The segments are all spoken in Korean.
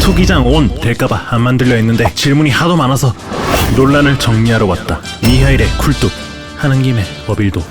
투기장 온 될까봐 안 만들려 했는데 질문이 하도 많아서 논란을 정리하러 왔다. 미하일의 쿨뚝 하는 김에 어빌도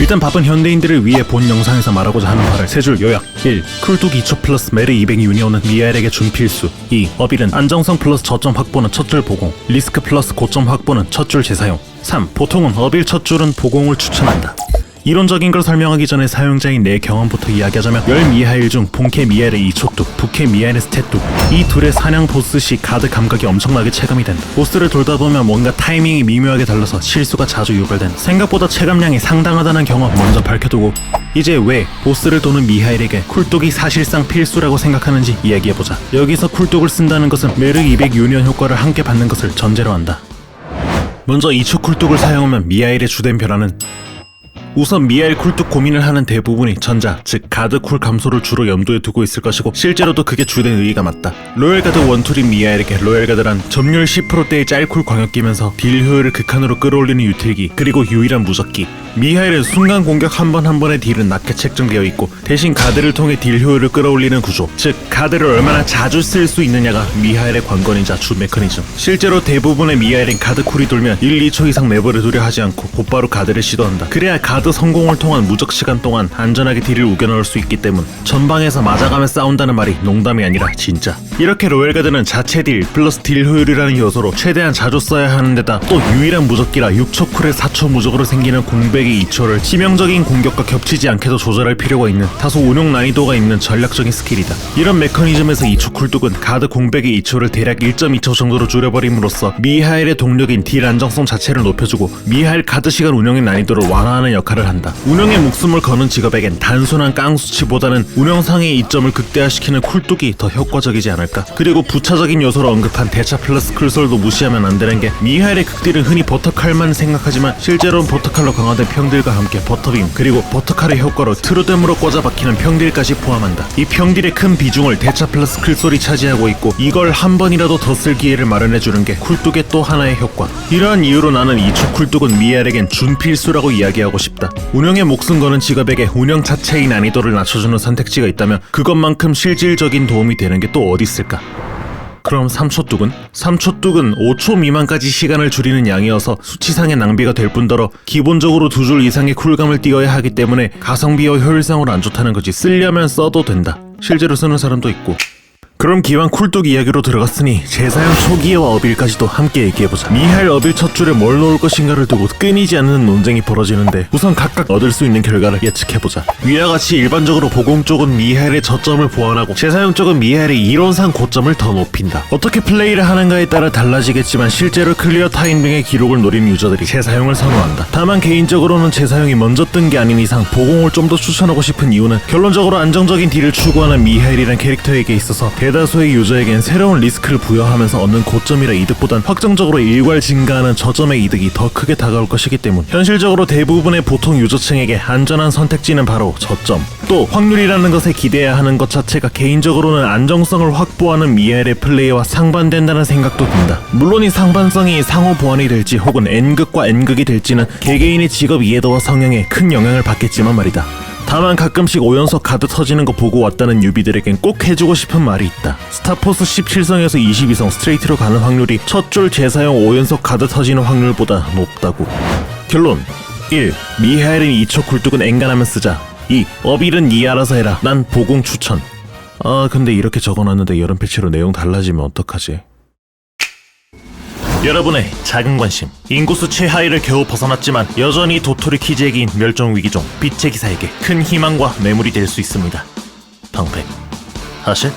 일단 바쁜 현대인들을 위해 본 영상에서 말하고자 하는 바를 세 줄 요약 1. 쿨뚝 2초 플러스 메르 200 유니온은 미하일에게 준 필수 2. 어빌은 안정성 플러스 저점 확보는 첫 줄 보공 리스크 플러스 고점 확보는 첫 줄 재사용 3. 보통은 어빌 첫 줄은 보공을 추천한다 이론적인 걸 설명하기 전에 사용자인 내 경험부터 이야기하자면 열 미하일 중 본캐 미하일의 이촉뚝, 부캐 미하일의 스탯뚝 이 둘의 사냥 보스 시 가드 감각이 엄청나게 체감이 된다. 보스를 돌다 보면 뭔가 타이밍이 미묘하게 달라서 실수가 자주 유발된다. 생각보다 체감량이 상당하다는 경험 먼저 밝혀두고 이제 왜 보스를 도는 미하일에게 쿨뚝이 사실상 필수라고 생각하는지 이야기해보자. 여기서 쿨뚝을 쓴다는 것은 메르 200 유니언 효과를 함께 받는 것을 전제로 한다. 먼저 이축 쿨뚝을 사용하면 미하일의 주된 변화는 우선 미하일 쿨뚝 고민을 하는 대부분이 전자, 즉 가드 쿨 감소를 주로 염두에 두고 있을 것이고 실제로도 그게 주된 의의가 맞다. 로열 가드 원툴인 미하일에게 로열 가드란 점유율 10%대의 짤쿨 광역기면서 딜 효율을 극한으로 끌어올리는 유틸기 그리고 유일한 무적기. 미하일은 순간 공격 한번한 번의 딜은 낮게 책정되어 있고 대신 가드를 통해 딜 효율을 끌어올리는 구조, 즉 가드를 얼마나 자주 쓸 수 있느냐가 미하일의 관건이자 주 메커니즘. 실제로 대부분의 미하일은 가드 쿨이 돌면 1, 2초 이상 매버를 두려 하지 않고 곧바로 가드를 시도한다. 그래야 가드 성공을 통한 무적 시간 동안 안전하게 딜을 우겨 넣을 수 있기 때문. 전방에서 맞아가며 싸운다는 말이 농담이 아니라 진짜. 이렇게 로열 가드는 자체 딜 플러스 딜 효율이라는 요소로 최대한 자주 써야 하는 데다 또 유일한 무적기라 6초 쿨에 4초 무적으로 생기는 공백의 2초를 치명적인 공격과 겹치지 않게도 조절할 필요가 있는 다소 운용 난이도가 있는 전략적인 스킬이다. 이런 메커니즘에서 2초 쿨뚝은 가드 공백의 2초를 대략 1.2초 정도로 줄여버림으로써 미하일의 동력인 딜 안정성 자체를 높여주고 미하일 카드 시간 운영의 난이도를 완화하는 역할 을 한다. 운영에 목숨을 거는 직업에겐 단순한 깡수치보다는 운영상의 이점을 극대화시키는 쿨뚝이 더 효과적이지 않을까. 그리고 부차적인 요소로 언급한 대차 플러스 클솔도 무시하면 안 되는 게 미하일의 극딜은 흔히 버터칼만 생각하지만 실제로는 버터칼로 강화된 평딜과 함께 버터빔 그리고 버터칼의 효과로 트루뎀으로 꽂아박히는 평딜까지 포함한다. 이 평딜의 큰 비중을 대차 플러스 클솔이 차지하고 있고 이걸 한 번이라도 더 쓸 기회를 마련해주는 게 쿨뚝의 또 하나의 효과. 이러한 이유로 나는 이초 쿨뚝은 미하일에겐 준필수라고 이야기하고 싶다. 운영에 목숨 거는 직업에게 운영 자체의 난이도를 낮춰주는 선택지가 있다면 그것만큼 실질적인 도움이 되는 게 또 어디 있을까? 그럼 3초 뚝은? 3초 뚝은 5초 미만까지 시간을 줄이는 양이어서 수치상의 낭비가 될 뿐더러 기본적으로 두 줄 이상의 쿨감을 띄어야 하기 때문에 가성비와 효율상으로 안 좋다는 거지 쓰려면 써도 된다. 실제로 쓰는 사람도 있고. 그럼 기왕 쿨뚝 이야기로 들어갔으니 재사용 초기화와 어빌까지도 함께 얘기해보자. 미하일 어빌 첫 줄에 뭘 넣을 것인가를 두고 끊이지 않는 논쟁이 벌어지는데 우선 각각 얻을 수 있는 결과를 예측해보자. 위와 같이 일반적으로 보공 쪽은 미하일의 저점을 보완하고 재사용 쪽은 미하일의 이론상 고점을 더 높인다. 어떻게 플레이를 하는가에 따라 달라지겠지만 실제로 클리어 타임 등의 기록을 노리는 유저들이 재사용을 선호한다. 다만 개인적으로는 재사용이 먼저 뜬 게 아닌 이상 보공을 좀 더 추천하고 싶은 이유는 결론적으로 안정적인 딜을 추구하는 미하일이란 캐릭터에게 있어서 대 다수의 유저에겐 새로운 리스크를 부여하면서 얻는 고점이라 이득보단 확정적으로 일괄 증가하는 저점의 이득이 더 크게 다가올 것이기 때문. 현실적으로 대부분의 보통 유저층에게 안전한 선택지는 바로 저점. 또 확률이라는 것에 기대해야 하는 것 자체가 개인적으로는 안정성을 확보하는 미엘의 플레이와 상반된다는 생각도 든다. 물론 이 상반성이 상호 보완이 될지 혹은 N극과 N극이 될지는 개개인의 직업 이해도와 성향에 큰 영향을 받겠지만 말이다 다만 가끔씩 오연석 가드 터지는 거 보고 왔다는 유비들에겐 꼭 해주고 싶은 말이 있다. 스타포스 17성에서 22성 스트레이트로 가는 확률이 첫 줄 재사용 오연석 가드 터지는 확률보다 높다고. 결론 1. 미하엘은 2초 굴뚝은 엔간하면 쓰자 2. 어빌은 니 알아서 해라 난 보공 추천 아 근데 이렇게 적어놨는데 여름 패치로 내용 달라지면 어떡하지? 여러분의 작은 관심 인구수 최하위를 겨우 벗어났지만 여전히 도토리 키즈에게인 멸종 위기종 빛의 기사에게 큰 희망과 매물이 될 수 있습니다. 방패 하실?